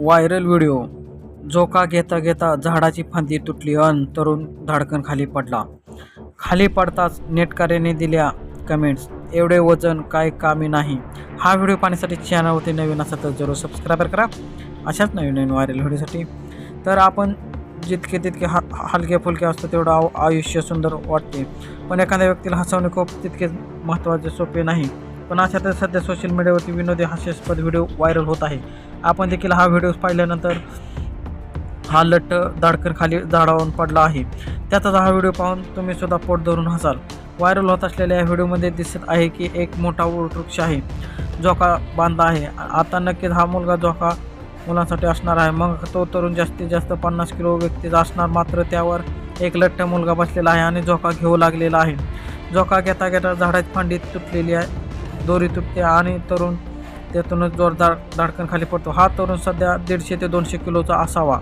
Viral video. झोका घेता घेता झाडाची फांदी तुटली अन तरुण धाडकन खाली पडला. खाली पडताच नेटकऱ्याने दिल्या कमेंट्स एवढे वजन काय कामी नाही. हा व्हिडिओ पाहण्यासाठी चॅनलवरती नवीन असा तर जरूर सबस्क्राईब करा. अशाच नवीन नवीन व्हायरल व्हिडिओसाठी. तर आपण जितके तितके हा हलके फुलके असतं तेवढं आव आयुष्य सुंदर वाटते. पण एखाद्या व्यक्तीला हसवणे खूप तितकेच महत्त्वाचे सोपे नाही. पण अशातच सध्या सोशल मीडियावरती विनोदी हास्यास्पद व्हिडिओ व्हायरल होत आहे. आपण देखील हा व्हिडिओ पाहिल्यानंतर हा लट्ट दाडकर खाली झाडावरून पडला आहे. त्यातच हा व्हिडिओ पाहून तुम्ही सुद्धा पोट धरून हसाल. व्हायरल होत असलेल्या या व्हिडिओमध्ये दिसत आहे की एक मोठा वृक्ष आहे. झोका बांधला आहे. आता नक्कीच हा मुलगा झोका मुलांसाठी असणार आहे. मग तो तरुण जास्तीत जास्त पन्नास किलो व्यक्तीचा असणार. मात्र त्यावर एक लठ्ठ मुलगा बसलेला आहे आणि झोका घेऊ लागलेला आहे. झोका घेता घेता झाडात फांडी तुटलेली आहे. दोरी तुटते आणि तरुण त्यातूनच जोरदार धाडकन खाली पडतो. हा तरुण सध्या दीडशे ते दोनशे किलोचा असावा.